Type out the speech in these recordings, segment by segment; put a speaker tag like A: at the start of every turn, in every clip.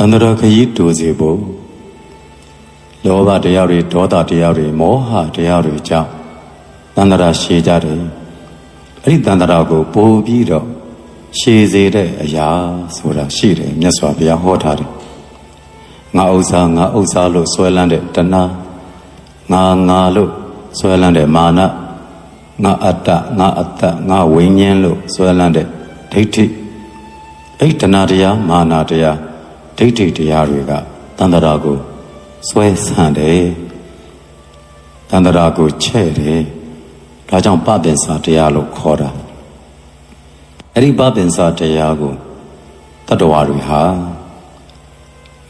A: တန္တရာခရီးတူစီဖို့လောဘတရားတွေဒေါသတရားတွေမောဟတရားတွေကြောင့်တန္တရာရှည်ကြတယ်အဲ့ဒီတန္တရာကိုပို့ပြီးတော့ရှည်စေတဲ့အရာဆိုတာရှိတယ်မြတ်စွာဘုရားဟောထားတယ်ငါဥစ္စာငါဥစ္စာလို့ဆွဲလန်းတဲ့တဏှာငါငါလို့ဆွဲလန်းတဲ့မာနငါအတ္တငါအတ္တငါဝိညာဉ်လို့ဆွဲလန်းတဲ့ဒိဋ္ဌိအဲ့ဒီတဏှာတရားမာနတရား ဒိဋ္ဌိတရားတွေကတန္တရာကိုဆွဲဆန့်တယ်တန္တရာကိုချဲ့တယ်ဒါကြောင့်ပပင်စာတရားလို့ခေါ်တာအဲ့ဒီပပင်စာတရားကိုတတ္တဝါတွေဟာ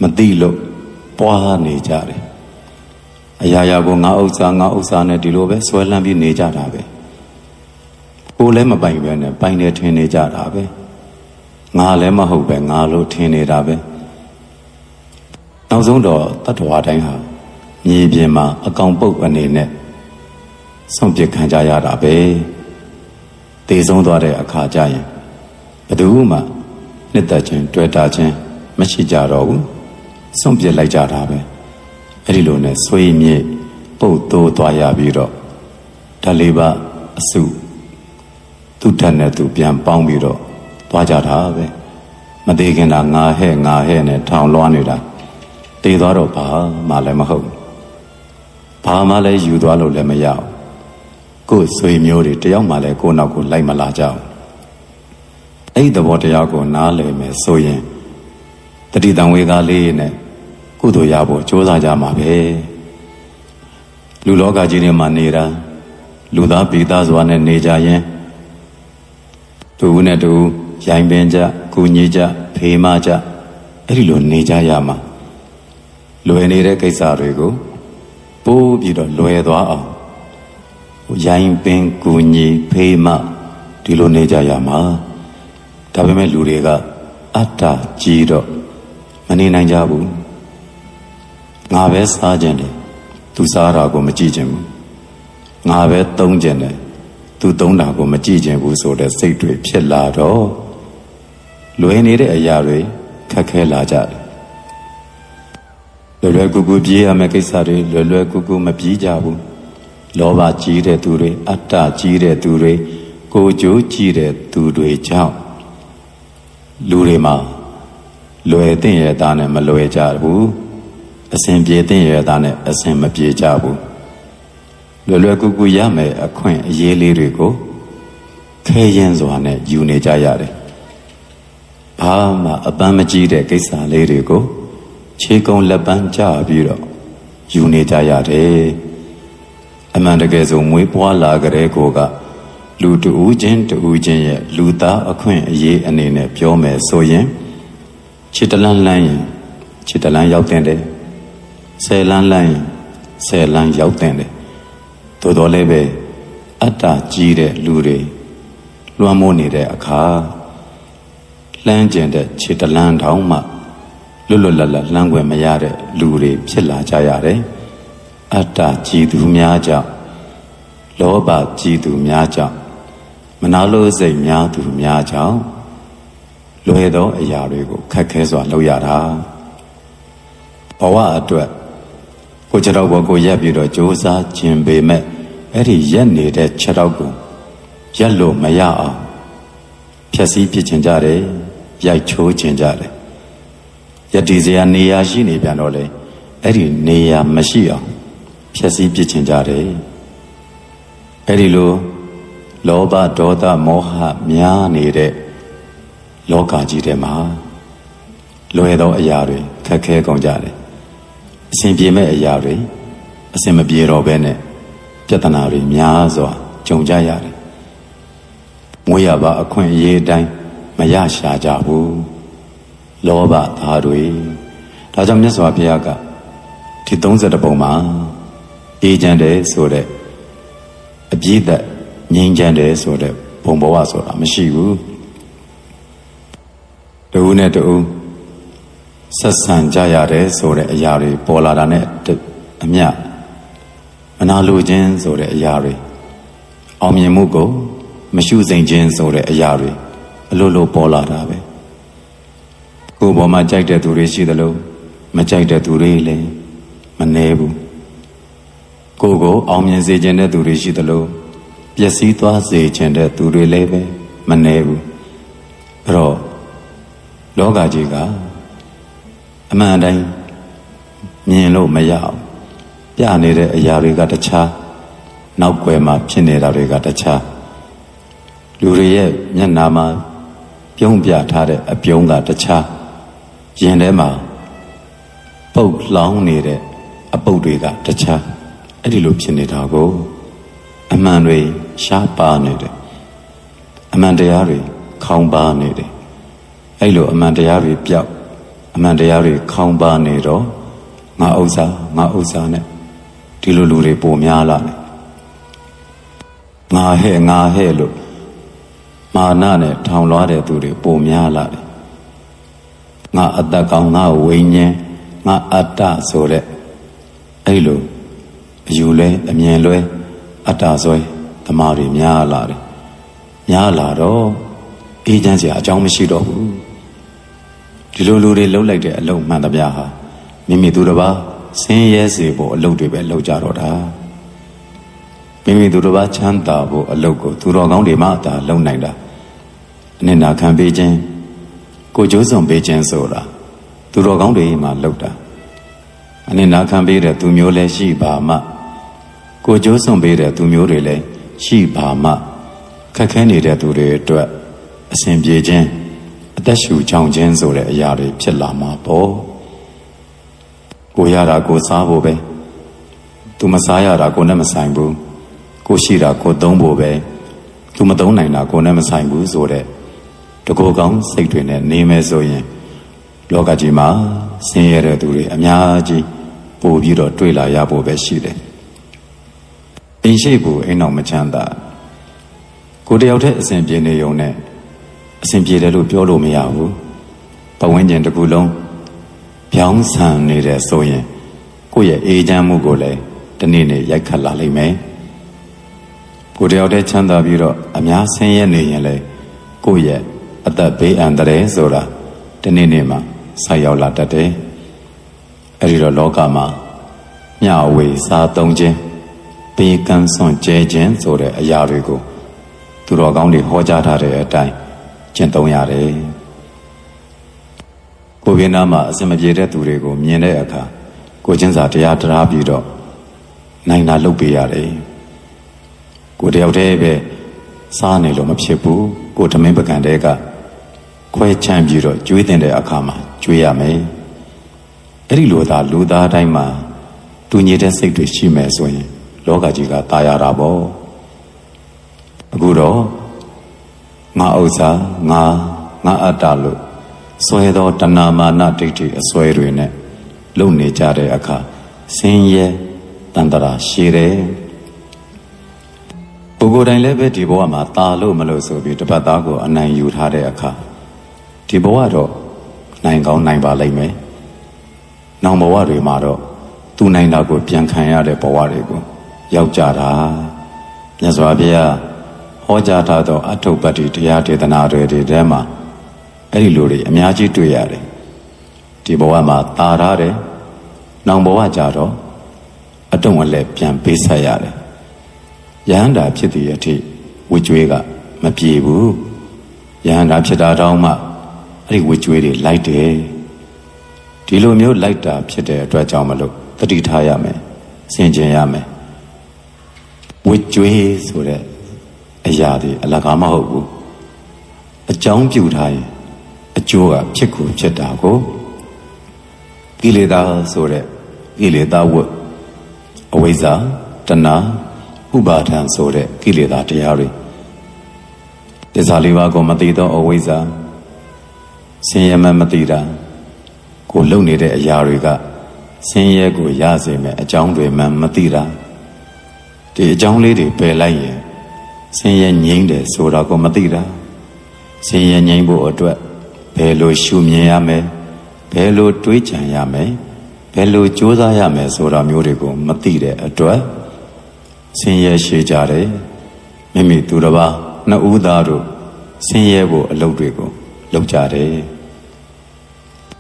A: မသိလို့ပွားနေကြတယ်အရာရာကိုငါဥစ္စာငါဥစ္စာနဲ့ဒီလိုပဲဆွဲလန်းပြီးနေကြတာပဲကိုယ်လည်းမပိုင်ပဲနဲ့ပိုင်နေထင်နေကြတာပဲငါလည်းမဟုတ်ပဲငါလို့ထင်နေတာပဲ နောက်ဆုံးတော့တတ္တဝါတိုင်းဟာမြေပြင်မှာအကောင်ပုတ်အနေနဲ့ဆုံးပြခံကြရတာပဲတည်ဆုံးသွားတဲ့အခါကျရင်ဘယ်သူမှနှစ်သက်ခြင်းတွေ့တာခြင်းမရှိကြတော့ဘူးဆုံးပြလိုက်ကြတာပဲအဲ့ဒီလိုနဲ့ဆွေးမြေ့ပုတ်တိုးသွားရပြီးတော့ဓာလေးပါအစုသူ့ထက်နဲ့သူပြန်ပေါင်းပြီးတော့သွားကြတာပဲမသေးခင်တာငါဟဲ့ငါဟဲ့နဲ့ထောင်လွှားနေတာ တည်သွားတော့ဘာမှလည်းမဟုတ်ဘာမှလည်းယူသွားလို့လည်းမရဘူးကိုယ်ဆွေမျိုးတွေတယောက်မှလည်းကိုယ့်နောက်ကိုလိုက်မလာကြဘူးအဲ့ဒီသဘောတရားကိုနားလည်မယ်ဆိုရင်တတိတံဝေကလေးနဲ့ကုသိုလ်ရဖို့ကြိုးစားကြမှာပဲလူလောကကြီးထဲမှာနေတာလူသားပိသားစွာနဲ့နေကြရင်တူဦးနဲ့တူရိုင်ပင်ကြကုညီကြဖေးမကြအဲ့ဒီလိုနေကြရမှာ လွယ်နေတဲ့ကိစ္စတွေကိုပိုးပြီးတော့လွယ်သွားအောင်ရိုင်ပင်ကုညီဖေးမဒီလိုနေကြရမှာဒါပေမဲ့လူတွေကအတ္တကြီးတော့မနေနိုင်ကြဘူးငါပဲစားခြင်းတယ်သူစားတာကိုမကြည့်ခြင်းဘူးငါပဲသုံးခြင်းတယ်သူသုံးတာကိုမကြည့်ခြင်းဘူးဆိုတဲ့စိတ်တွေဖြစ်လာတော့လွယ်နေတဲ့အရာတွေခက်ခဲလာကြတယ် လွယ်လွယ်ကူကူပြေးရမယ့်ကိစ္စတွေလွယ်လွယ်ကူကူမပြေးကြဘူးလောဘကြီးတဲ့သူတွေအတ္တကြီးတဲ့သူတွေကိုကြိုးကြီးတဲ့သူတွေကြောင့်လူတွေမှာလွယ်တဲ့ရတာနဲ့မလွယ်ကြဘူးအစဉ်ပြေတဲ့ရတာနဲ့အစဉ်မပြေကြဘူးလွယ်လွယ်ကူကူရမယ်အခွင့်အရေးလေးတွေကိုခဲရင်စွာနဲ့ယူနေကြရတယ်ဘာမှအပန်းမကြီးတဲ့ကိစ္စလေးတွေကို ခြေကုံလက်ပန်းကြပြီးတော့ယူနေကြရတယ်အမှန်တကယ်ဆိုမွေးပွားလာကြတဲ့ကိုကလူတူဦးချင်းတူဦးချင်းရဲ့လူသားအခွင့်အရေးအနေနဲ့ပြောမယ်ဆိုရင်ခြေတလန်းလန်းရင်ခြေတလန်းရောက်တဲ့တယ်ဆယ်လန်းလန်းရင်ဆယ်လန်းရောက်တဲ့တယ်သို့တော်လည်းပဲအတ္တကြီးတဲ့လူတွေလွှမ်းမိုးနေတဲ့အခါလှမ်းကျင်တဲ့ခြေတလန်းတောင်မှ လွတ်လွတ်လပ်လပ်လှမ်းွယ်မရတဲ့လူတွေဖြစ်လာကြရတယ်အတ္တကြီးသူများကြောင့်လောဘကြီးသူများကြောင့်မနာလိုစိတ်များသူများကြောင့်လွယ်သောအရာတွေကိုခက်ခဲစွာလုပ်ရတာဘဝအတွက်ကိုခြေတော့ဘောကိုရက်ပြီးတော့စ조사ခြင်းပေမဲ့အဲ့ဒီရက်နေတဲ့ခြေတော့ကိုရက်လို့မရအောင်ဖြည့်ဆည်းဖြစ်ခြင်းကြတယ်ရိုက်ချိုးခြင်းကြတယ် ယတိစရာနေရာရှိနေပြန်တော့လေအဲ့ဒီနေရာမရှိအောင်ဖြည့်ဆည်းဖြစ်ခြင်းကြတယ်အဲ့ဒီလိုလောဘဒေါသမောဟများနေတဲ့လောကကြီးထဲမှာလွယ်သောအရာတွေခက်ခဲကုန်ကြတယ်အစဉ်ပြေမဲ့အရာတွေအစဉ်မပြေတော့ဘဲနဲ့ပြဿနာတွေများစွာကြုံကြရတယ်ငွေရပါအခွင့်အရေးတိုင်းမရရှာကြဘူး လောဘသားတွေဒါကြောင့်မြတ်စွာဘုရားကဒီ30ပုံမှာအေးချမ်းတယ်ဆိုတဲ့အပြည့်သက်ငြိမ်းချမ်းတယ်ဆိုတဲ့ဘုံဘဝဆိုတာမရှိဘူးတူနဲ့တူဆက်ဆံကြရတယ်ဆိုတဲ့အရာတွေပေါ်လာတာနဲ့အမျှမနာလိုခြင်းဆိုတဲ့အရာတွေအောင်မြင်မှုကိုမရှုစိမ်ခြင်းဆိုတဲ့အရာတွေအလိုလိုပေါ်လာတာပဲ ကိုယ်ပေါ်မှာကြိုက်တဲ့သူတွေရှိသလိုမကြိုက်တဲ့သူတွေလည်းမနှဲဘူးကိုယ်ကိုအောင်မြင်စေခြင်းတဲ့သူတွေရှိသလိုပျက်စီးသွားစေခြင်းတဲ့သူတွေလည်းပဲမနှဲဘူးအဲ့တော့လောကကြီးကအမှန်တိုင်းမြင်လို့မရအောင်ပြနေတဲ့အရာတွေကတခြားနောက်ွယ်မှာဖြစ်နေတာတွေကတခြားလူတွေရဲ့မျက်နာမှာပြုံးပြထားတဲ့အပြုံးကတခြား ရင်ထဲမှာပုတ်လောင်းနေတဲ့အပုတ်တွေကတခြားအဲ့ဒီလိုဖြစ်နေတာကိုအမှန်တွေရှားပါနေတယ်အမှန်တရားတွေခေါင်းပါနေတယ်အဲ့လိုအမှန်တရားတွေပြောက်အမှန်တရားတွေခေါင်းပါနေတော့ငါဥစ္စာငါဥစ္စာနဲ့ဒီလိုလူတွေပုံများလာတယ်ငါဟဲ့ငါဟဲ့လို့မာနနဲ့ထောင်လွှားတဲ့သူတွေပုံများလာတယ် ငါအတ္တကောင်ငါဝိညာဉ်ငါအတ္တဆိုတဲ့အဲ့လိုအယူလဲအမြင်လွဲအတ္တဆွဲသမားတွေများလာတယ်များလာတော့အေးချမ်းစရာအကြောင်းမရှိတော့ဘူးဒီလိုလူတွေလှုပ်လိုက်တဲ့အလုံးမှန်သမျှဟာမိမိသူတစ်ပါးဆင်းရဲစေဖို့အလုပ်တွေပဲလုပ်ကြတော့တာမိမိသူတစ်ပါးချမ်းသာဖို့အလုပ်ကိုသူတော်ကောင်းတွေမှသာလုပ်နိုင်တာအနစ်နာခံပေးခြင်း ကိုကြိုးစုံပေးခြင်းဆိုတာသူတော်ကောင်းတွေမှလုပ်တာအနစ်နာခံပေးတဲ့သူမျိုးလည်းရှိပါမှကိုကြိုးစုံပေးတဲ့သူမျိုးတွေလည်းရှိပါမှခက်ခဲနေတဲ့သူတွေအတွက်အစဉ်ပြေခြင်းအသက်ရှူချောင်ခြင်းဆိုတဲ့အရာတွေဖြစ်လာမှာပေါ့ကိုရတာကိုစားဖို့ပဲသူမစားရတာကိုနဲ့မဆိုင်ဘူးကိုရှိတာကိုသုံးဖို့ပဲသူမသုံးနိုင်တာကိုနဲ့မဆိုင်ဘူးဆိုတဲ့ တကောကောင်းစိတ်တွေနဲ့နေမယ်ဆိုရင် လောကကြီးမှာဆင်းရဲတဲ့သူတွေအများကြီးပို့ပြီးတော့တွေ့လာရဖို့ပဲရှိတယ်အိမ်ရှိဖို့အိမ်အောင်မချမ်းသာကိုတယောက်တည်းအစဉ်ပြေနေုံနဲ့အစဉ်ပြေတယ်လို့ပြောလို့မရဘူးပဝန်းကျင်တစ်ခုလုံးပြောင်းဆန်နေတဲ့ဆိုရင်ကိုယ့်ရဲ့အေးချမ်းမှုကိုလည်းတနေ့နေ့ရိုက်ခတ်လာလိမ့်မယ်ကိုတယောက်တည်းချမ်းသာပြီးတော့အများဆင်းရဲနေရင်လေကိုယ့်ရဲ့ အသက်ဘေးအန္တရာယ်ဆိုတာတနေ့နေ့မှာဆက်ရောက်လာတတ်တယ်အဲ့ဒီတော့လောကမှာမျှဝေစားသုံးခြင်းပေးကမ်းစွန့်ကျဲခြင်းဆိုတဲ့အရာတွေကိုသူတော်ကောင်းတွေဟောကြားထားတဲ့အတိုင်းကျင့်သုံးရတယ်ကိုယ်ကနာမှာအစမပြေတဲ့သူတွေကိုမြင်တဲ့အခါကိုချင်းစာတရားတရားပြီးတော့နိုင်တာလုပ်ပေးရတယ်ကိုတယောက်တည်းပဲစားနေလို့မဖြစ်ဘူး ကိုသမင်းပကံတဲကခွဲချမ်းပြီးတော့ကျွေးတင်တဲ့အခါမှာကျွေးရမယ်အဲ့ဒီလိုသာလူသားတိုင်းမှာတူညီတဲ့စိတ်တွေရှိမယ်ဆိုရင် လောကကြီးကตายရတာပေါ့အခုတော့ငါဥစ္စာငါငါအတ္တလို့ဆွဲသောတဏမာနဒိဋ္ဌိအစွဲတွေနဲ့လုံနေကြတဲ့အခါဆင်းရဲတန်တရာရှည်တယ် ပုဂ္ဂိုလ်တိုင်းလည်းပဲဒီဘဝမှာตาလို့မလို့ဆိုပြီးတပတ်သားကိုအနိုင်ယူထားတဲ့အခါဒီဘဝတော့နိုင်ကောင်းနိုင်ပါလိမ့်မယ်။နောင်ဘဝတွေမှာတော့သူနိုင်တာကိုပြန်ခံရတဲ့ဘဝတွေကိုရောက်ကြတာမြတ်စွာဘုရားဟောကြားထားသောအထုပ္ပတ္တိတရားဒေသနာတွေဒီထဲမှာအဲ့ဒီလိုတွေအများကြီးတွေ့ရတယ်ဒီဘဝမှာတာရတယ်နောင်ဘဝကြတော့အတုံးအလဲပြန်ပေးဆက်ရတယ် ယဟန္တာဖြစ်တဲ့အထိဝိကျွေးကမပြေဘူးယဟန္တာဖြစ်တာတောင်းမှအဲ့ဒီဝိကျွေးတွေလိုက်တယ်ဒီလိုမျိုးလိုက်တာဖြစ်တဲ့အတွက်ကြောင့်မလို့တတိထားရမယ်ဆင်ခြင်ရမယ်ဝိကျွေးဆိုတဲ့အရာတွေအလကားမဟုတ်ဘူးအကြောင်းပြုထားရင်အကျိုးကဖြစ်ကိုဖြစ်တာကိုကိလေသာဆိုတဲ့ကိလေသာဝတ်အဝိဇ္ဇာတဏှာ ဥပါဒံဆိုတဲ့ကိလေသာတရားတွေတစ္ဆာလေးပါးကိုမသိသောအဝိဇ္ဇာဆင်းရဲမှမသိတာကိုလုံနေတဲ့အရာတွေကဆင်းရဲကိုရစေမယ်အကြောင်းတွေမှမသိတာဒီအကြောင်းလေးတွေပယ်လိုက်ရင်ဆင်းရဲငြိမ့်တယ်ဆိုတာကိုမသိတာဆင်းရဲငြိမ့်ဖို့အတွက်ဘယ်လိုရှုမြင်ရမယ်ဘယ်လိုတွေးကြံရမယ်ဘယ်လိုကြိုးစားရမယ်ဆိုတာမျိုးတွေကိုမသိတဲ့အတွက် ဆင်းရဲရှိကြတယ်မိမိသူတစ်ပါးနှစ်ဦးသားတို့ဆင်းရဲဖို့အလုပ်တွေကိုလုပ်ကြတယ်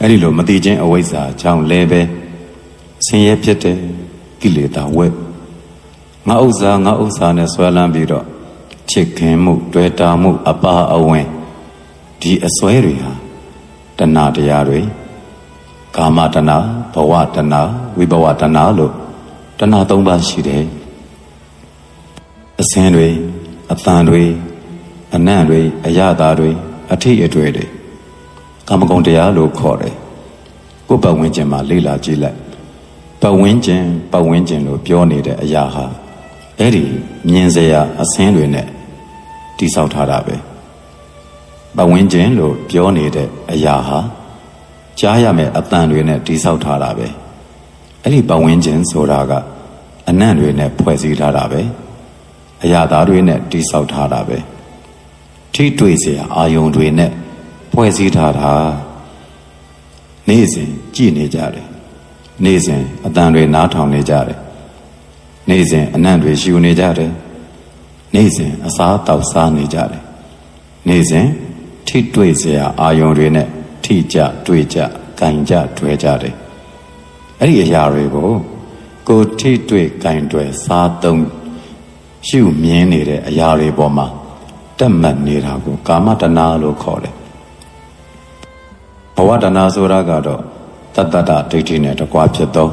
A: အဲ့ဒီလိုမတိချင်းအဝိဇ္ဇာကြောင့်လည်းပဲဆင်းရဲဖြစ်တဲ့ကိလေသာဝက်ငါဥစ္စာငါဥစ္စာနဲ့ဆွဲလန်းပြီးတော့ချစ်ခင်မှုတွေ့တာမှု အပါအဝင်ဒီအစွဲတွေဟာတဏှာတရားတွေကာမတဏှာဘဝတဏှာဝိဘဝတဏှာလို့တဏှာ၃ပါးရှိတယ် အစင်းတွေအတန်တွေအနံ့တွေအရသာတွေအထိအတွေ့တွေကာမဂုဏ်တရားလို့ခေါ်တယ်ကိုယ်ပတ်ဝန်းကျင်မှာလေ့လာကြည့်လိုက်ပတ်ဝန်းကျင်ပတ်ဝန်းကျင်လို့ပြောနေတဲ့အရာဟာအဲ့ဒီမြင်စရာအစင်းတွေနဲ့တိဆောက်ထားတာပဲပတ်ဝန်းကျင်လို့ပြောနေတဲ့အရာဟာကြားရမယ့်အတန်တွေနဲ့တိဆောက်ထားတာပဲအဲ့ဒီပတ်ဝန်းကျင်ဆိုတာကအနံ့တွေနဲ့ဖွဲ့စည်းထားတာပဲ အရာသားတွေနဲ့တိဆောက်ထားတာပဲထိတွေ့စရာအာယုံတွေနဲ့ဖွဲ့စည်းထားတာနေ့စဉ်ကြည်နေကြတယ်နေ့စဉ်အတန်တွေနားထောင်နေကြတယ်နေ့စဉ်အနံ့တွေရှူနေကြတယ်နေ့စဉ်အစားတောက်စားနေကြတယ်နေ့စဉ်ထိတွေ့စရာအာယုံတွေနဲ့ထိကြတွေ့ကြကင်ကြတွေ့ကြတယ်အဲ့ဒီအရာတွေကိုကိုထိတွေ့ကင်တွေ့စားသုံး ရှုမြင်နေတဲ့အရာတွေပေါ်မှာတက်မှတ်နေတာကိုကာမတဏလို့ခေါ်တယ်ဘဝတဏဆိုတာကတော့တတ္တတဒိဋ္ဌိနဲ့တကွာဖြစ်သော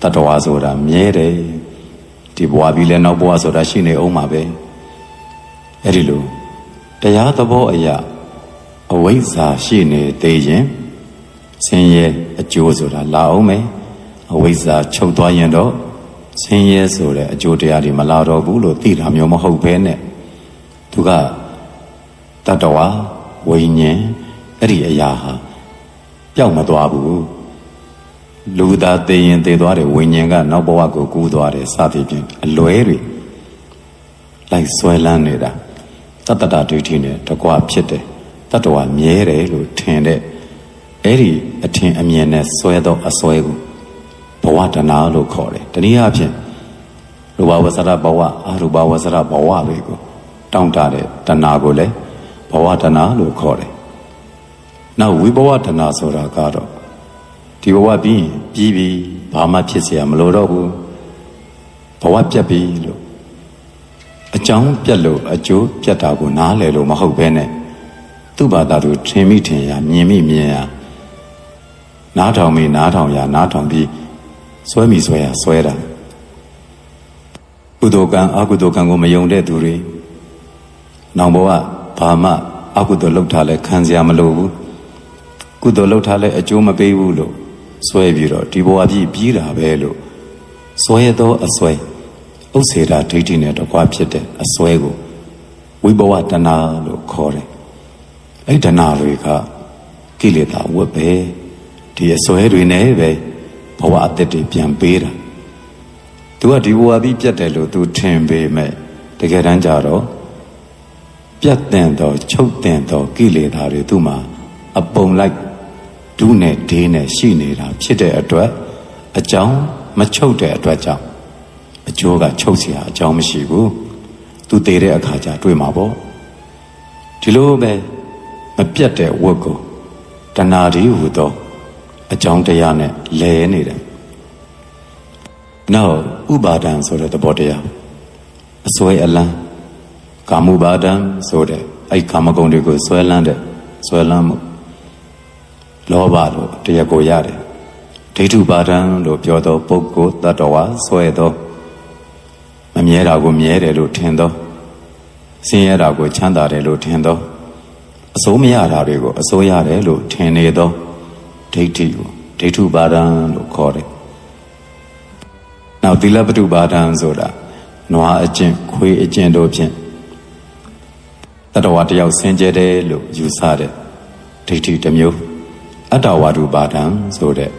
A: တတ္တဝါဆိုတာမြဲတယ်ဒီဘဝပြီးလဲနောက်ဘဝဆိုတာရှိနေအောင်မှာပဲအဲ့ဒီလိုတရားသဘောအရာအဝိဇ္ဇာရှိနေသေးရင်ဆင်းရဲအကျိုးဆိုတာလာအောင်မယ်အဝိဇ္ဇာချုပ်သွားရင်တော့ ဆင်းရဲဆိုတဲ့အကျိုးတရားတွေမလာတော့ဘူးလို့သိတာမျိုးမဟုတ်ဘဲနဲ့သူကတတ္တဝါဝိညာဉ်အဲ့ဒီအရာဟာပျောက်မသွားဘူးလူသားသိရင်သိသွားတယ်ဝိညာဉ်ကနောက်ဘဝကိုကူးသွားတယ်စသည်ဖြင့်အလွဲတွေလိုက်ဆွဲလန်းနေတာတတ္တတာဒိဋ္ဌိနဲ့တကွာဖြစ်တယ်တတ္တဝါမြဲတယ်လို့ထင်တဲ့အဲ့ဒီအထင်အမြင်နဲ့ဆွဲသောအစွဲကို ဘဝတဏလို့ခေါ်တယ်တနည်းအားဖြင့်ရူပဝဆရဘဝအရူပဝဆရဘဝတွေကိုတောင်းတတဲ့တဏကိုလည်းဘဝတဏလို့ခေါ်တယ်နောက်ဝိဘဝတဏဆိုတာကတော့ဒီဘဝပြီးရင်ပြီးပြီဘာမှဖြစ်เสียမလိုတော့ဘူးဘဝပြတ်ပြီလို့အကြောင်းပြတ်လို့အကျိုးပြတ်တာကိုနားလည်လို့မဟုတ်ဘဲနဲ့သူ့ဘာသာသူထင်မိထင်ရမြင်မိမြင်ရနားထောင်မိနားထောင်ရနားထောင်ပြီး ဆွဲမိဆွဲရဆွဲတာကုသိုလ်ကံအကုသိုလ်ကံကိုမယုံတဲ့သူတွေနောင်ဘဝဘာမှအကုသိုလ်လုပ်ထားလဲခံစရာမလိုဘူးကုသိုလ်လုပ်ထားလဲအကျိုးမပေးဘူးလို့ဆွဲပြီးတော့ဒီဘဝပြည်ပြီးတာပဲလို့ဆွဲသောအဆွဲဥစ္စေတာဒိဋ္ဌိနဲ့တကွာဖြစ်တဲ့အစွဲကိုဝိဘဝတဏလို့ခေါ်တယ်အဲ့တဏတွေကကိလေသာဝတ်ပဲဒီအစွဲတွေနဲ့ပဲ ဘဝအသက်တွေပြန်ပေးတာသူကဒီဘဝပြီးပြတ်တယ်လို့သူထင်ပေမဲ့တကယ်တမ်းကျတော့ပြတ်တဲ့တော့ချုပ်တဲ့တော့ကိလေသာတွေသူ့မှာအပုံလိုက်ဒုနဲ့ဒေးနဲ့ရှိနေတာဖြစ်တဲ့အတွက်အကြောင်းမချုပ်တဲ့အတွက်ကြောင့်အကျိုးကချုပ်เสียအကြောင်းမရှိဘူးသူတည်တဲ့အခါကျတွေ့မှာပေါ့ဒီလိုပဲမပြတ်တဲ့ဝတ်ကိုတဏှာဒီဟူသော အကြောင်းတရားနဲ့လဲနေတယ်နောက်ဥပါဒံဆိုတဲ့သဘောတရားအစွဲအလန်းကာမုပါဒံဆိုတဲ့အဲ့ကာမဂုဏ်တွေကိုဆွဲလန်းတဲ့ဆွဲလန်းမှုလောဘလို့တရားကိုရတယ်ဒိဋ္ဌုပါဒံလို့ပြောသောပုဂ္ဂိုလ်တ attva ဆွဲသောမမြဲတာကိုမြဲတယ်လို့ထင်သောဆင်းရဲတာကိုချမ်းသာတယ်လို့ထင်သောအစိုးမရတာတွေကိုအစိုးရတယ်လို့ထင်နေသော ဒိဋ္ဌိကိုဒိဋ္ဌုပါဒံလို့ခေါ်တယ်။နောက်သီလပတုပါဒံဆိုတာနွားအကျင့်ခွေးအကျင့်တို့ဖြင့်တတဝတယောက်ဆင်ကြယ်တယ်လို့ယူဆတဲ့ဒိဋ္ဌိတစ်မျိုးအတ္တဝါဒုပါဒံဆိုတဲ့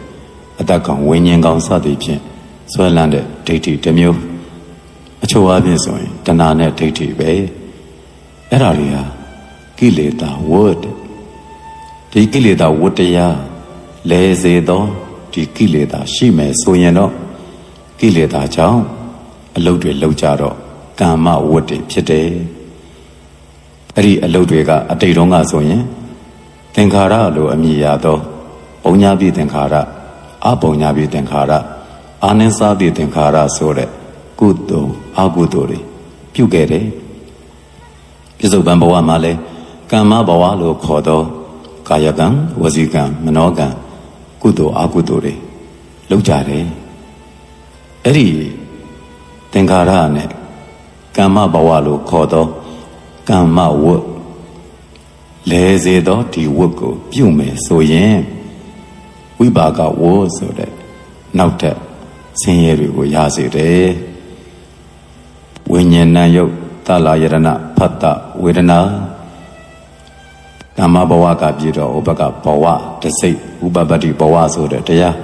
A: အတ္တကောင်ဝိညာဉ်ကောင်စသည်ဖြင့်ဆွဲလန်းတဲ့ဒိဋ္ဌိတစ်မျိုးအချို့အပြင်ဆိုရင်တဏှာနဲ့ဒိဋ္ဌိပဲအဲ့ဒါတွေဟာကိလေသာဝတ်ဒီကိလေသာဝတ္တရား လဲစေသောဒီကိလေသာရှိမယ်ဆိုရင်တော့ကိလေသာကြောင့်အလုတ်တွေလောက်ကြတော့ကာမဝတ္တွေဖြစ်တယ်အဲ့ဒီအလုတ်တွေကအတိတ်တုန်းကဆိုရင်သင်္ခါရလိုအမည်ရသောပုံညာပိသင်္ခါရအပုံညာပိသင်္ခါရအာနိသပိသင်္ခါရဆိုတဲ့ကုသိုလ်အကုသိုလ်တွေပြုခဲ့တယ်ပြစ္ဆုတ်ပံဘဝမှာလည်းကမ္မဘဝလို့ခေါ်တော့ကာယကံဝစီကံမနောကံ ကုသိုလ်အကုသိုလ်တွေလုပ်ကြတယ်အဲ့ဒီသင်္ခါရနဲ့ကမ္မဘဝလို့ခေါ်တော့ကမ္မဝတ်လဲစေသောဒီဝတ်ကိုပြုမယ်ဆိုရင်ဝိပါကဝတ်ဆိုတဲ့နောက်ထပ်ဆင်းရဲတွေကိုရစေတယ်ဝိညာဏယုတ်တလာယရဏဖတ်တဝေဒနာ ကမ္မဘဝကပြည်တော့ဥပကဘဝတစိတ်ဥပပတ္တိဘဝဆိုတဲ့တရား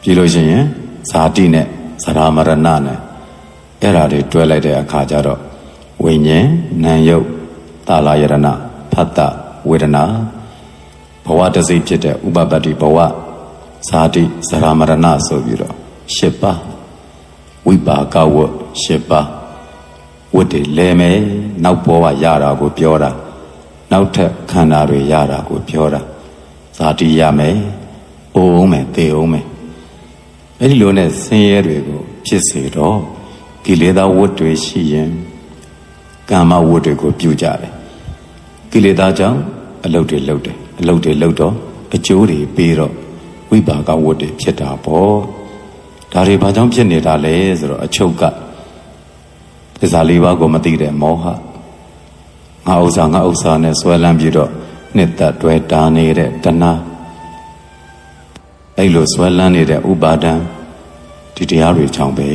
A: ပြည်လို့ရှိရင်ဇာတိနဲ့ဇရာမရဏနဲ့အဲ့ဓာတွေတွဲလိုက်တဲ့အခါကျတော့ဝိညာဉ်နာယုတ်တလာယရဏဖတ်တဝေဒနာဘဝတစိတ်ဖြစ်တဲ့ဥပပတ္တိဘဝဇာတိဇရာမရဏဆိုပြီးတော့၈ပါးဝိပါကဝတ်၈ပါးဝတ်တွေလဲမယ်နောက်ဘောကရတာကိုပြောတာ နောက်ထပ်ခန္ဓာတွေရတာကိုပြောတာဇာတိရမယ်အိုးအောင်မယ်သေအောင်မယ်အဲ့ဒီလိုနဲ့ဆင်းရဲတွေကိုဖြစ်စေတော့ကိလေသာဝတ်တွေရှိရင်ကာမဝတ်တွေကိုပြုကြတယ်ကိလေသာကြောင့်အလုတ်တွေလုတ်တယ်အလုတ်တွေလုတ်တော့အကျိုးတွေပေးတော့ဝိပါကဝတ်တွေဖြစ်တာပေါ့ဒါတွေဘာကြောင့်ဖြစ်နေတာလဲဆိုတော့အချုပ်ကသစ္စာလေးပါးကိုမသိတဲ့မောဟ ငါဥစ္စာငါဥစ္စာနဲ့ဆွဲလန်းပြီးတော့နှစ်သက်တွဲတာနေတဲ့တဏှာအဲ့လိုဆွဲလန်းနေတဲ့ဥပါဒံဒီတရားတွေချောင်းပဲ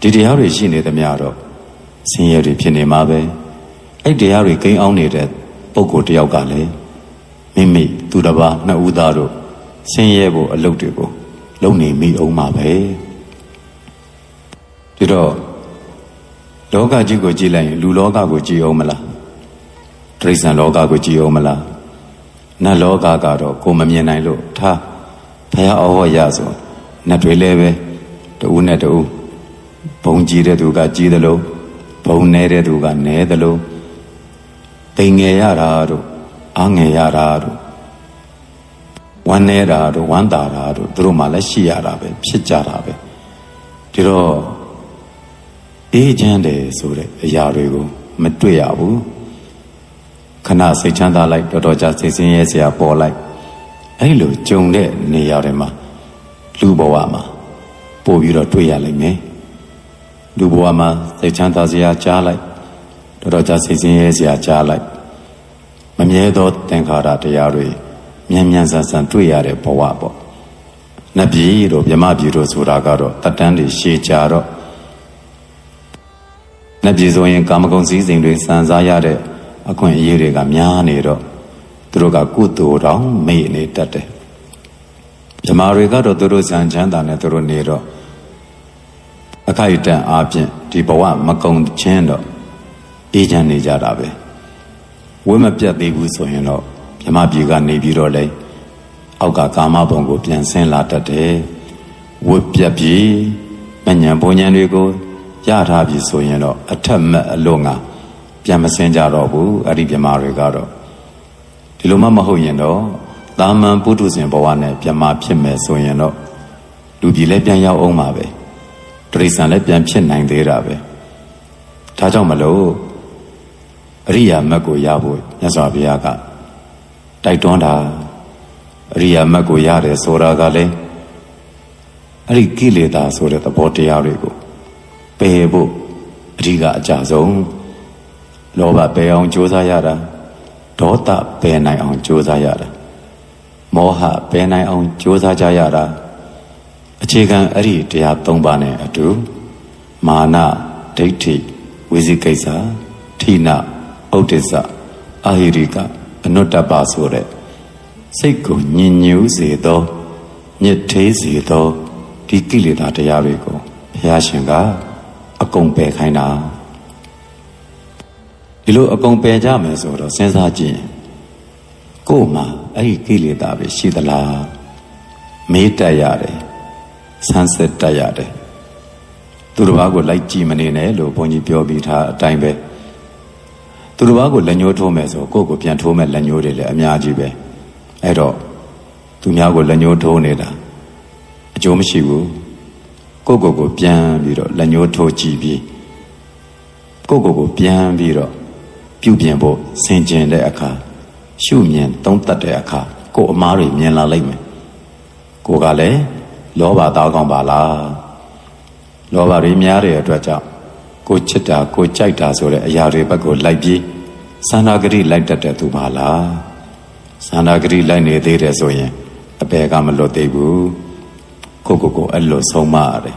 A: ဒီတရားတွေရှိနေသမျှတော့ဆင်းရဲတွေဖြစ်နေမှာပဲအဲ့တရားတွေကိန်းအောင်နေတဲ့ပုဂ္ဂိုလ်တယောက်ကလည်းမိမိသူတစ်ပါးနှစ်ဦးသားတို့ဆင်းရဲဖို့အလုပ်တွေကိုလုပ်နေမိအောင်မှာပဲဒီတော့လောကကြီးကိုကြည့်လိုက်ရင်လူလောကကိုကြည့်အောင်မလား တိရစ္ဆာန်လောကကိုကြည့်အောင်မလားနတ်လောကကတော့ကိုမမြင်နိုင်လို့ထားဖះအဟောရဆိုနတ်တွေလည်းပဲတူနဲ့တူဘုံကြည့်တဲ့သူကကြည့်တယ်လို့ဘုံနေတဲ့သူကနဲတယ်လို့တိမ်ငယ်ရတာတို့အားငယ်ရတာတို့ဝမ်းနေတာတို့ဝမ်းသာတာတို့သူတို့မှလည်းရှိရတာပဲဖြစ်ကြတာပဲဒီတော့အေးချမ်းတယ်ဆိုတဲ့အရာတွေကိုမတွေ့ရဘူး ခဏစိတ်ချမ်းသာလိုက်တော်တော်ကြာစိတ်ဆင်းရဲစရာပေါ်လိုက်အဲ့လိုကြုံတဲ့နေရာတွေမှာလူဘဝမှာပို့ပြီးတော့တွေ့ရလိမ့်မယ်လူဘဝမှာစိတ်ချမ်းသာစရာကြားလိုက်တော်တော်ကြာစိတ်ဆင်းရဲစရာကြားလိုက်မမြဲသောသင်္ခါရတရားတွေမြန်မြန်ဆန်ဆန်တွေ့ရတဲ့ဘဝပေါ့နတ်ပြည်တို့မြမပြည်တို့ဆိုတာကတော့တတန်းတွေရှည်ကြတော့နတ်ပြည်ဆိုရင်ကာမဂုဏ်စည်းစိမ်တွေစံစားရတဲ့ အခွင့်အရေးတွေကများနေတော့သူတို့ကကုသိုလ်တောင်မေ့နေတတ်တယ်မြမတွေကတော့သူတို့ဇံချမ်းသာနဲ့သူတို့နေတော့အခိုက်အတန့်အားဖြင့်ဒီဘဝမကုံချင်းတော့အေးချမ်းနေကြတာပဲဝိမပြတ်သေးဘူးဆိုရင်တော့မြမပြည်ကနေပြီးတော့လေအောက်ကကာမဘုံကိုပြန်ဆင်းလာတတ်တယ်ဝိပြတ်ပြီမညံဘုံညံတွေကိုရထားပြီဆိုရင်တော့အထက်မဲ့အလို့ငါ ပြန်မဆင်းကြတော့ဘူးအဲ့ဒီမြမတွေကတော့ဒီလိုမှမဟုတ်ရင်တော့တာမန်ပုထုဇဉ်ဘဝနဲ့ပြမဖြစ်မယ်ဆိုရင်တော့လူပြည်လည်းပြန်ရောက်အောင်ပါပဲတရိษံလည်းပြန်ဖြစ်နိုင်သေးတာပဲဒါကြောင့်မလို့အရိယာမတ်ကိုရဖို့မြတ်စွာဘုရားကတိုက်တွန်းတာအရိယာမတ်ကိုရတယ်ဆိုတာကလည်းအဲ့ဒီကိလေသာဆိုတဲ့သဘောတရားတွေကိုပယ်ဖို့အဓိကအကြဆုံး လောဘပယ်အောင်ကြိုးစားရတာဒေါသပယ်နိုင်အောင်ကြိုးစားရတာမောဟပယ်နိုင်အောင်ကြိုးစားကြရတာအခြေခံအဲ့ဒီတရား၃ပါးနဲ့အတူမာနဒိဋ္ဌိဝိသိကိစ္စဌိနဥဒိစ္စအာဟိရိကအနုတ္တပဆိုတဲ့စိတ်ကိုညင်ညူးစေသောညစ်သေးစေသောဒီကိလေသာတရားတွေကိုဘုရားရှင်ကအကုန်ပယ်ခိုင်းတာ ဒီလိုအကုန်ပယ်ကြမယ်ဆိုတော့စဉ်းစားကြည့်ကို့မှာအဲ့ဒီကိလေသာပဲရှိသလားမေးတတ်ရတယ်ဆန်းစစ်တတ်ရတယ်သူတစ်ပါးကိုလိုက်ကြည့်မနေနဲ့လို့ဘုန်းကြီးပြောပြီးထားအတိုင်းပဲသူတစ်ပါးကိုလက်ညှိုးထိုးမယ်ဆိုကိုယ့်ကိုပြန်ထိုးမဲ့လက်ညှိုးတွေလည်းအများကြီးပဲအဲ့တော့သူများကိုလက်ညှိုးထိုးနေတာအကျိုးမရှိဘူးကိုယ့်ကိုယ်ကိုပြန်ပြီးတော့လက်ညှိုးထိုးကြည့်ပြီးကိုယ့်ကိုယ်ကိုပြန်ပြီးတော့ ပြုပြင်ဖို့ဆင်ခြင်တဲ့အခါရှုမြင်သုံးသပ်တဲ့အခါကိုယ်အမားတွေမြင်လာလိမ့်မယ်ကိုယ်ကလည်းလောဘသားကောင်းပါလားလောဘတွေများတဲ့အတွက်ကြောင့်ကိုချစ်တာကိုကြိုက်တာဆိုတဲ့အရာတွေဘက်ကိုလိုက်ပြီးသန္တာဂရိလိုက်တတ်တဲ့သူပါလားသန္တာဂရိလိုက်နေသေးတယ်ဆိုရင်အပေကမလွတ်သေးဘူးကိုကိုကိုအဲ့လိုဆုံးမရတယ်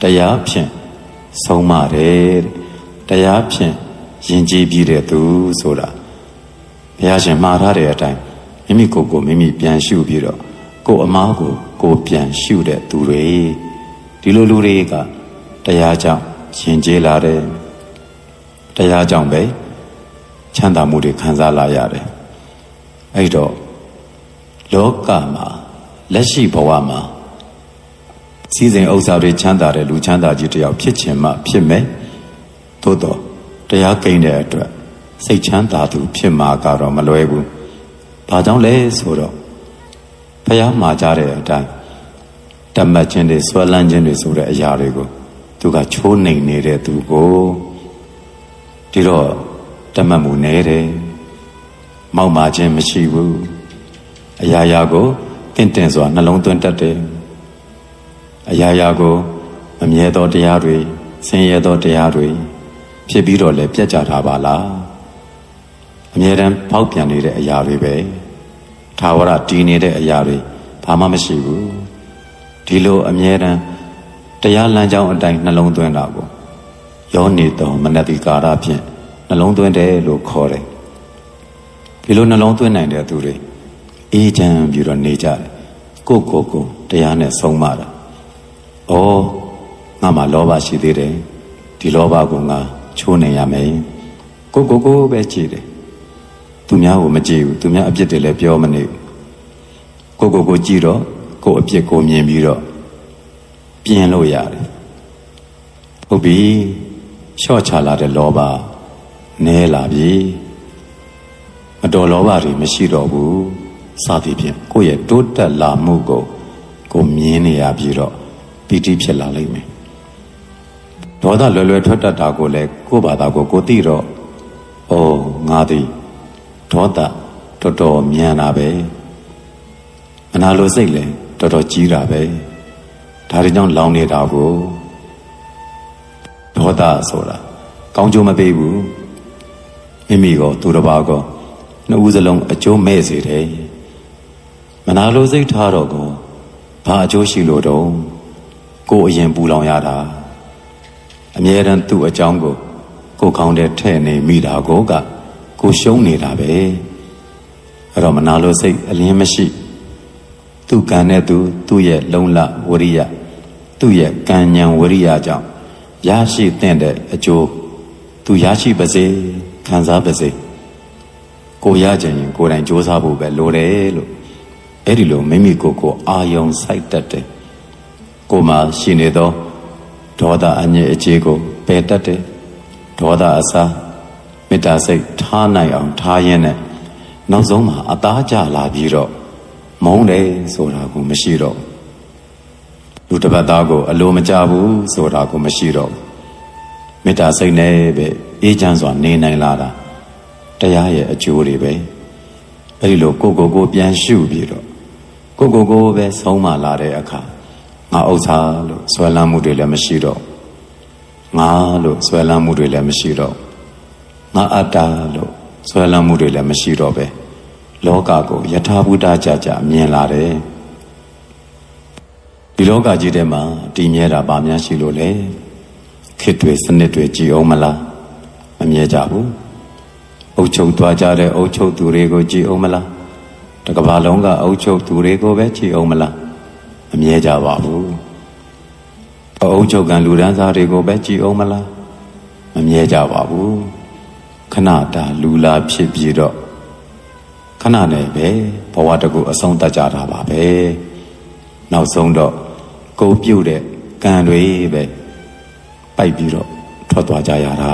A: တရားဖြင့်ဆုံးမတယ်တရားဖြင့် ယဉ်ကျေးပြီးတဲ့သူဆိုတာဘုရားရှင်မှားထားတဲ့အတိုင်းမိမိကိုယ်ကိုမိမိပြန်ရှုပြီးတော့ကိုယ်အမားကိုကိုယ်ပြန်ရှုတဲ့သူတွေဒီလိုလူတွေကတရားကြောင့်ရှင်ကျေးလာတယ်တရားကြောင့်ပဲချမ်းသာမှုတွေခံစားလာရတယ်အဲ့တော့လောကမှာလက်ရှိဘဝမှာစီစဉ်ဥစ္စာတွေချမ်းသာတဲ့လူချမ်းသာကြီးတယောက်ဖြစ်ခြင်းမှဖြစ်မယ်သို့တော့ တရားကိန်းတဲ့အတွက်စိတ်ချမ်းသာသူဖြစ်မှာကတော့မလွယ်ဘူးဘာကြောင့်လဲဆိုတော့ဖះမှာကြတဲ့အတိုင်းတမတ်ခြင်းတွေဆွဲလန်းခြင်းတွေဆိုတဲ့အရာတွေကိုသူကချိုးနှိမ်နေတဲ့သူကိုဒီတော့တမတ်မှုနေတယ်မောက်မာခြင်းမရှိဘူးအရာရာကိုတင့်တယ်စွာနှလုံးသွင်းတတ်တယ်အရာရာကိုအမြဲသောတရားတွေဆင်းရဲသောတရားတွေ ဖြစ်ပြီးတော့လည်းပြတ်ကြတာပါလားအမြဲတမ်းပေါက်ပြန်နေတဲ့အရာတွေပဲသာဝရတည်နေတဲ့အရာတွေဘာမှမရှိဘူးဒီလိုအမြဲတမ်းတရားလမ်းကြောင်းအတိုင်းနှလုံးသွင်းတာကိုယောနေတော်မနတိကာရဖြင့်နှလုံးသွင်းတယ်လို့ခေါ်တယ်ဒီလိုနှလုံးသွင်းနိုင်တဲ့သူတွေအေးချမ်းပြီးတော့နေကြတယ်ကိုကိုကိုတရားနဲ့ဆုံးမတာဩငါမှလောဘရှိသေးတယ်ဒီလောဘကိုငါ ချိုးနေရမယ်ကိုကိုကိုပဲကြည့်တယ်သူများကိုမကြည့်ဘူးသူများအပြစ်တွေလည်းပြောမနေဘူးကိုကိုကိုကြည့်တော့ကိုအပြစ်ကိုမြင်ပြီးတော့ပြင်လို့ရတယ်ဟုတ်ပြီလျှော့ချလာတဲ့လောဘနဲလာပြီမတော်လောဘတွေမရှိတော့ဘူးစသည်ဖြင့်ကိုယ့်ရဲ့တိုးတက်လာမှုကိုကိုမြင်နေရပြီးတော့ပီတိဖြစ်လာလိမ့်မယ် ဒေါသလွယ်လွယ်ထွက်တတ်တာကိုလည်းကိုယ့်ဘာသာကိုကိုသိတော့ဩငါသည်ဒေါသတော်တော်မြန်တာပဲအနာလိုစိတ်လည်းတော်တော်ကြီးတာပဲဒါတွေကြောင့်လောင်နေတာကိုဒေါသဆိုတာကောင်းကျိုးမပေးဘူးမိမိကောသူတစ်ပါးကောနှစ်ဦးစလုံးအကျိုးမဲ့စေတယ်မနာလိုစိတ်ထားတော့ကောဘာအကျိုးရှိလို့တော့ကိုယ်အရင်ပူလောင်ရတာ အမြဲတမ်းသူ့အကြောင်းကိုကိုယ်ကောင်းတဲ့ထဲ့နေမိတာကိုကကိုရှုံးနေတာပဲအဲ့တော့မနာလိုစိတ်အလင်းမရှိ သူ့ကံနဲ့သူသူ့ရဲ့လုံလဝရိယသူ့ရဲ့ကံဉဏ်ဝရိယကြောင့်ရရှိတဲ့အကျိုးသူရရှိပါစေခံစားပါစေကိုရကြရင်ကိုယ်တိုင်စ조사ဖို့ပဲလိုတယ်လို့အဲ့ဒီလိုမိမိကိုယ်ကိုအာယုံစိုက်တတ်တယ်ကိုမှရှိနေသော ဒေါသအငြိအခြေကိုပယ်တတ်တယ်ဒေါသအစားမေတ္တာစိတ်ထားနိုင်အောင်ထားရင်းနဲ့နောက်ဆုံးမှာအသားကျလာပြီးတော့မုန်းတယ်ဆိုတာကိုမရှိတော့လူတစ်ပတ်သားကိုအလိုမကြဘူးဆိုတာကိုမရှိတော့မေတ္တာစိတ်နဲ့ပဲအေးချမ်းစွာနေနိုင်လာတာတရားရဲ့အကျိုးတွေပဲအဲ့ဒီလိုကိုကိုကိုပြန်ရှုပြီးတော့ကိုကိုကိုပဲဆုံးမလာတဲ့အခါ ငါဥစ္စာလို့ဆွဲလန်းမှုတွေလည်းမရှိတော့ငါလို့ဆွဲလန်းမှုတွေလည်းမရှိတော့ငါအတ္တလို့ဆွဲလန်းမှုတွေလည်းမရှိတော့ပဲလောကကိုယထာဘုဒ္ဓကြကြမြင်လာတယ်ဒီလောကကြီးထဲမှာတည်မြဲတာဗာများရှိလို့လေခေတ်တွေစနစ်တွေကြည်အောင်မလားမမြဲကြဘူးအုပ်ချုပ်သွားကြတဲ့အုပ်ချုပ်သူတွေကိုကြည်အောင်မလားတကဘာလုံးကအုပ်ချုပ်သူတွေကိုပဲကြည်အောင်မလား မမြဲကြပါဘူးအုပ်ချုပ်ကံလူဒန်းစားတွေကိုပဲကြည်အောင်မလားမမြဲကြပါဘူးခဏတာလူလာဖြစ်ပြီးတော့ခဏနဲ့ပဲဘဝတကူအဆုံးတတ်ကြတာပါပဲနောက်ဆုံးတော့ကိုပြုတ်တဲ့ကံတွေပဲပိုက်ပြီးတော့ထွက်သွားကြရတာ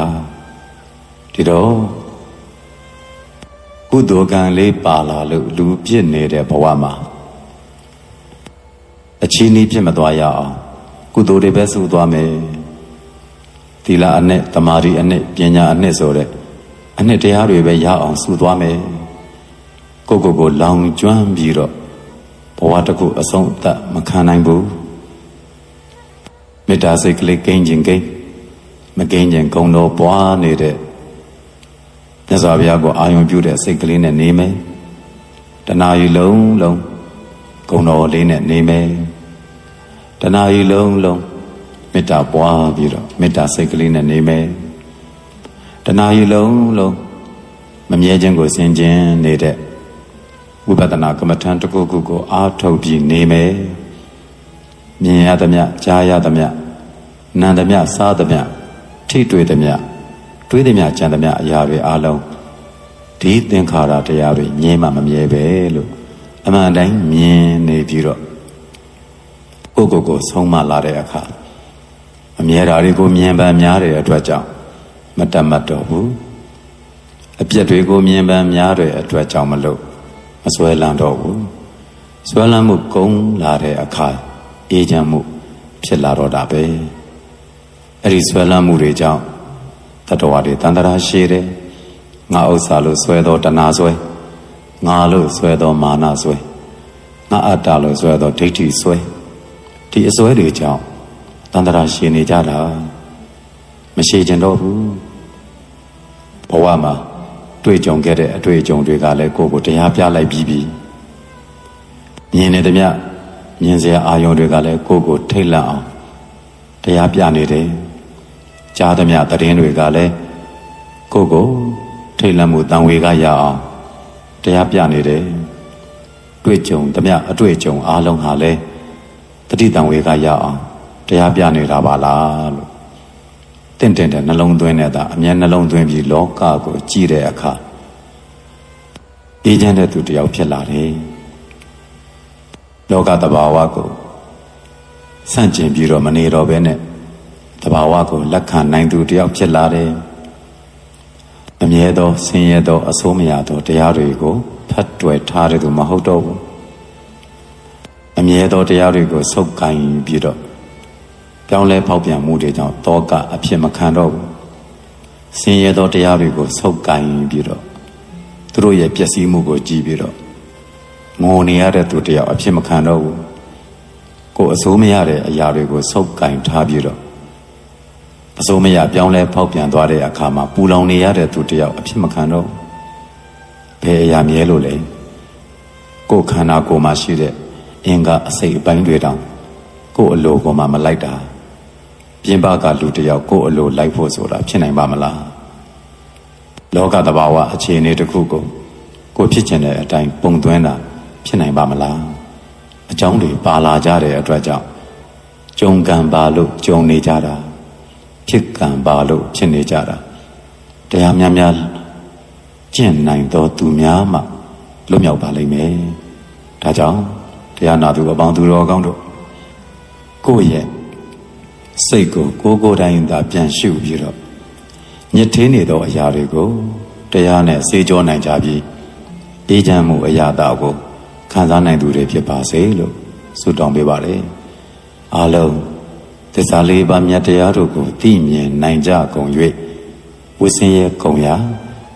A: ဒီတော့ကုသိုလ်ကံလေးပါလာလို့လူပြစ်နေတဲ့ဘဝမှာ ချီးနှီးဖြစ်မသွားရအောင်ကုသိုလ်တွေပဲစုသွားမယ်သီလအနဲ့တမာရီအနဲ့ပညာအနဲ့ဆိုတဲ့အနဲ့တရားတွေပဲရအောင်စုသွားမယ်ကိုကိုကိုလောင်ကျွမ်းပြီးတော့ဘဝတစ်ခုအဆုံးအသက်မခံနိုင်ဘူးမေတ္တာစိတ်ကလေးကိန်းခြင်းကိန်းမကိန်းခြင်းဂုံတော်ပွားနေတဲ့မြတ်စွာဘုရားကိုအာရုံပြုတဲ့စိတ်ကလေးနဲ့နေမယ်တဏှာကြီးလုံးလုံးဂုံတော်လေးနဲ့နေမယ် တဏှာကြီးလုံးလုံးမေတ္တာပွားပြီးတော့မေတ္တာစိတ်ကလေးနဲ့နေမယ်တဏှာကြီးလုံးလုံးမမြဲခြင်းကိုဆင်ခြင်နေတဲ့ဝိပဿနာကမ္မထံတစ်ခုခုကိုအားထုတ်ပြီးနေမယ်မြင်ရသမျှကြားရသမျှနားသမျှစားသမျှထိတွေ့သမျှတွေးသမျှကြံသမျှအရာတွေအားလုံးဒီသင်္ခါရတရားတွေငြင်းမှမမြဲပဲလို့အမှန်တိုင်းမြင်နေပြီးတော့ ကိုယ့်ကိုယ်ကိုဆုံးမလာတဲ့အခါအမြဲတာတွေကိုမြင်ပန်းများတဲ့အတွက်ကြောင့်မတတ်မတ်တော့ဘူးအပြစ်တွေကိုမြင်ပန်းများတဲ့အတွက်ကြောင့်မလို့မစွဲလန်းတော့ဘူးစွဲလန်းမှုကုန်းလာတဲ့အခါအေးချမ်းမှု ဖြစ်လာတော့တာပဲအဲ့ဒီစွဲလန်းမှုတွေကြောင့်တတဝါတွေတန်တရာရှိတယ်ငါဥစ္စာလို့ဆွဲတော့တဏှာဆွဲငါလို့ဆွဲတော့မာနဆွဲငါအတ္တလို့ဆွဲတော့ဒိဋ္ဌိဆွဲ ဒီအစွဲတွေကြောင့်တန်တရာရှိနေကြတာမရှိကြတော့ဘူးဘဝမှာတွေ့ကြုံခဲ့တဲ့အတွေ့အကြုံတွေကလည်းကိုယ့်ကိုတရားပြလိုက်ပြီးပြီမြင်နေသမျှမြင်စရာအာယုံတွေကလည်းကိုယ့်ကိုထိတ်လန့်အောင်တရားပြနေတယ်ကြားသမျှသတင်းတွေကလည်းကိုယ့်ကိုထိတ်လန့်မှုတန်ဝေကရအောင်တရားပြနေတယ်တွေ့ကြုံသမျှအတွေ့အကြုံအားလုံးဟာလည်း တတိတန်ဝေကရအောင်တရားပြနေတာပါလားလို့တင့်တယ်တဲ့နှလုံးသွင်းနေတာအမြဲနှလုံးသွင်းပြီးလောကကိုကြည့်တဲ့အခါအေးချမ်းတဲ့သူတယောက်ဖြစ်လာတယ်လောကတဘာဝကိုဆန့်ကျင်ပြီးတော့မနေတော့ဘဲနဲ့တဘာဝကိုလက်ခံနိုင်သူတယောက်ဖြစ်လာတယ်အမြဲသောဆင်းရဲသောအဆိုးမရသောတရားတွေကိုဖတ်တွယ်ထားတဲ့သူမဟုတ်တော့ဘူး အမြဲသောတရားတွေကိုစုပ်ကိုင်ပြီးတော့ပြောင်းလဲဖောက်ပြန်မှုတွေကြောင့်တောကအဖြစ်မခံတော့ဘူးဆင်းရဲသောတရားတွေကိုဆုပ်ကိုင်ပြီးတော့သူတို့ရဲ့ပျက်စီးမှုကိုကြည့်ပြီးတော့ငိုနေရတဲ့သူတယောက်အဖြစ်မခံတော့ဘူးကိုယ်အစိုးမရတဲ့အရာတွေကိုဆုပ်ကိုင်ထားပြီးတော့အစိုးမရပြောင်းလဲဖောက်ပြန်သွားတဲ့အခါမှာပူလောင်နေရတဲ့သူတယောက်အဖြစ်မခံတော့ဘယ်အရာမြဲလို့လဲကိုယ်ခန္ဓာကိုယ်မှာရှိတဲ့ အင်္ဂါအစိတ်အပိုင်းတွေတောင်ကိုယ်အလိုကိုမှမလိုက်တာပြင်ပကလူတယောက်ကိုယ်အလိုလိုက်ဖို့ဆိုတာဖြစ်နိုင်ပါမလားလောကတဘာဝအခြေအနေတစ်ခုကိုကိုဖြစ်ချင်တဲ့အတိုင်းပုံသွင်းတာဖြစ်နိုင်ပါမလားအကြောင်းတွေပါလာကြတဲ့အတွက်ကြောင့်ကြုံကံပါလို့ကြုံနေကြတာဖြစ်ကံပါလို့ဖြစ်နေကြတာတရားများများကျင့်နိုင်သောသူများမှလွတ်မြောက်ပါလိမ့်မယ်ဒါကြောင့် တရားနာသူအပေါင်းသူတော်ကောင်းတို့ကိုယ့်ရဲ့စိတ်ကိုကိုယ်ကိုယ်တိုင်သာပြန်ရှုပြီးတော့ညစ်သေးနေသောအရာတွေကိုတရားနဲ့စေကြောနိုင်ကြပြီးအေးချမ်းမှုအရာတာကိုခံစားနိုင်သူတွေဖြစ်ပါစေလို့ဆုတောင်းပေးပါလေအားလုံးသစ္စာလေးပါးမြတ်တရားတို့ကိုသိမြင်နိုင်ကြကုန်၍ဝိစင်းရဲ့ကုံရာ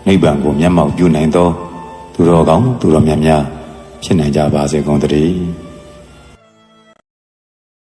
A: နိဗ္ဗာန်ကိုမျက်မှောက်ပြုနိုင်သောသူတော်ကောင်းသူတော်မြတ်များ ဖြစ်နိုင်ကြပါစေကုန်သတည်း